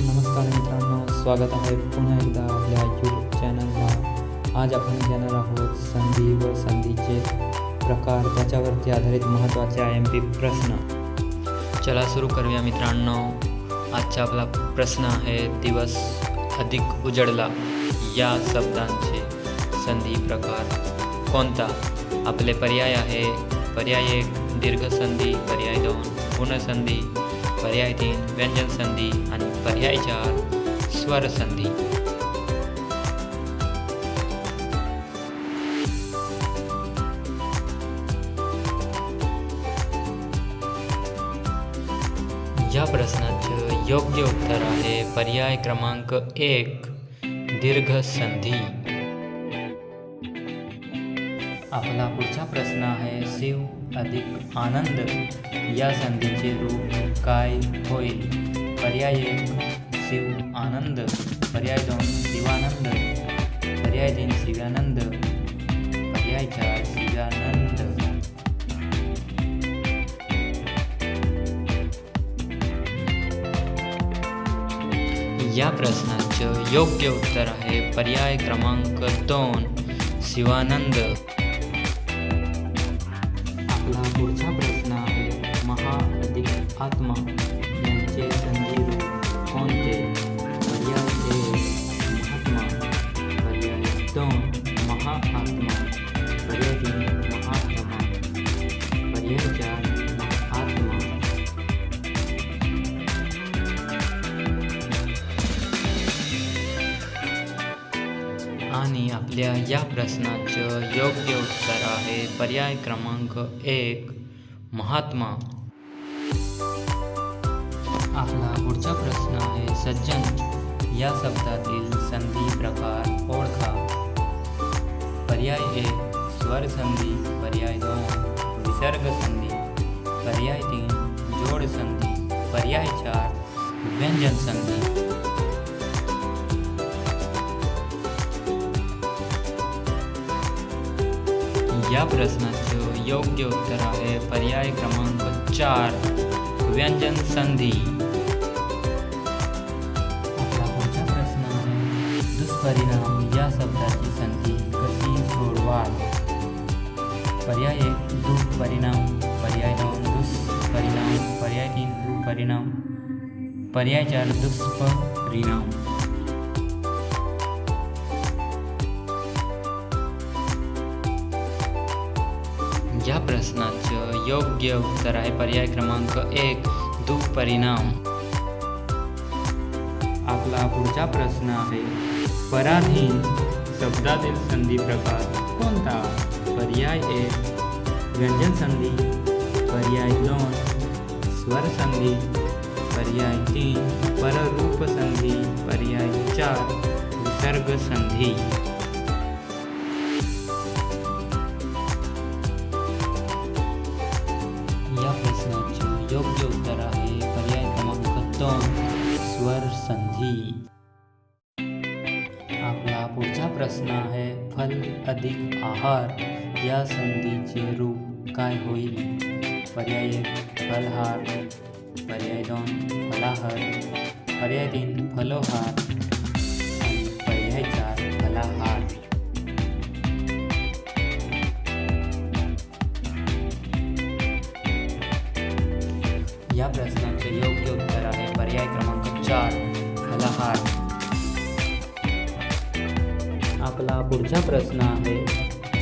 नमस्कार मित्रांनो, स्वागत आहे पुन्हा एकदा आपल्या यूट्यूब चॅनलला आज आपण घेणार आहोत संधी व संधीचे प्रकार. त्याच्यावरती आधारित महत्त्वाचे आय एम पी प्रश्न. चला सुरू करूया मित्रांनो. आजचा आपला प्रश्न आहे, दिवस अधिक उजडला. या शब्दांचे संधी प्रकार. कोणता? आपले पर्याय आहे. पर्याय एक, दीर्घ संधी. पर्याय दोन पूर्णसंधी पर्याय तीन व्यंजन संधी आणि पर्याय चार स्वर संधी. या प्रश्नाचं योग्य उत्तर आहे पर्याय क्रमांक एक दीर्घ संधी. आपला पुढचा प्रश्न आहे शिव अधिक आनंद. या संधीचे रूप काय होईल? पर्याय एक शिव आनंद. पर्याय दोन शिवानंद. पर्याय तीन शिवानंद. पर्याय चार शिवानंद. या प्रश्नाचं योग्य उत्तर आहे पर्याय क्रमांक दोन शिवानंद. आत्मा यांचे कोणते पर्याय महात्मा पर्याय दोन महाआत्मा पर्याय तीन महात्मा पर्याय चार महात्मा। आणि आपल्या या प्रश्नाचं योग्य उत्तर आहे पर्याय क्रमांक एक, महात्मा. आपला पुढचा प्रश्न आहे, सज्जन, या शब्दातील संधी प्रकार ओळखा. पर्याय एक, स्वर संधी. पर्याय दोन, विसर्ग संधी. पर्याय तीन, जोड संधी. पर्याय चार, व्यंजन संधी. या प्रश्नाचं योग्य उत्तर आहे पर्याय क्रमांक चार, व्यंजन संधी. आहे दुष्परिणाम या शब्दाची संधी कशी सोडवाल? पर्याय एक दुष्परिणाम पर्याय दोन दुष्परिणाम पर्याय तीन दुष्परिणाम पर्याय चार दुष्परिणाम या प्रश्नाचं योग्य उत्तर आहे पर्याय क्रमांक एक दुष्परिणाम आपला पुढचा प्रश्न आहे पराधीन शब्दातील संधी प्रकार कोणता? पर्याय एक, व्यंजन संधी. पर्याय दोन, स्वर संधी. पर्याय तीन, पररूप संधी. पर्याय चार, विसर्ग संधी. या प्रश्नाचे योग्य उत्तर आहे. प्रश्न आहे फल अधिक आहार। या संधीचे रूप काय होईल पर्याय फलहार, पर्याय दोन फलाहार, पर्याय तीन फलोहार, पर्याय चार फलाहार। या प्रश्नाचे योग्य उत्तर आहे पर्याय क्रमांक चार, फलाहार. आपला पुढचा प्रश्न आहे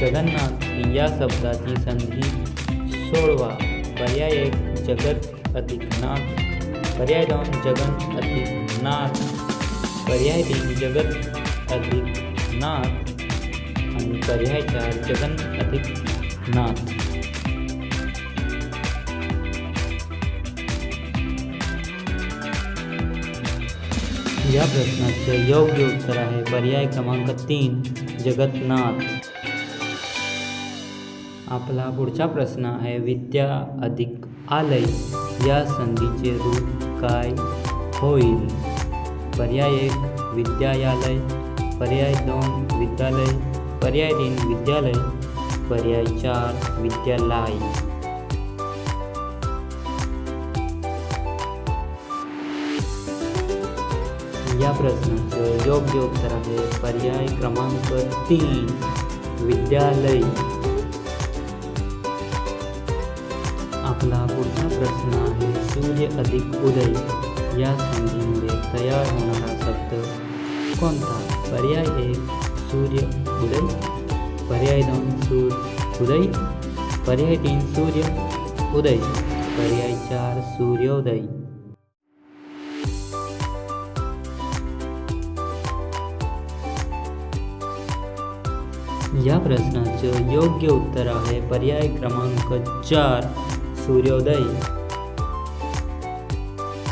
जगन्नाथ या शब्दाची संधी सोडवा. पर्याय एक जगत अधिक नाथ पर्याय दोन जगन अधिक नाथ पर्याय तीन जगत अधिक नाथ आणि पर्याय चार जगन अधिक नाथ या प्रश्नाचे योग्य उत्तर आहे. पर्याय क्रमांक तीन जगन्नाथ. आपला पुढचा प्रश्न आहे विद्या अधिक आलय या संधीचे रूप काय होईल? पर्याय एक विद्यालय. पर्याय दोन विद्यालय. पर्याय तीन विद्यालय. पर्याय चार विद्यालय. या प्रश्नाचं योग्य उत्तर आहे. पर्याय क्रमांक तीन, विद्यालय. आपला पुढचा प्रश्न आहे, सूर्य अधिक उदय या संधीमुळे तयार होणारा शब्द कोणता? पर्याय एक सूर्य उदय पर्याय दोन, सूर्य उदय पर्याय तीन, सूर्य उदय पर्याय चार, सूर्योदय या प्रश्नाचं योग्य उत्तर है पर्याय क्रमांक चार सूर्योदय.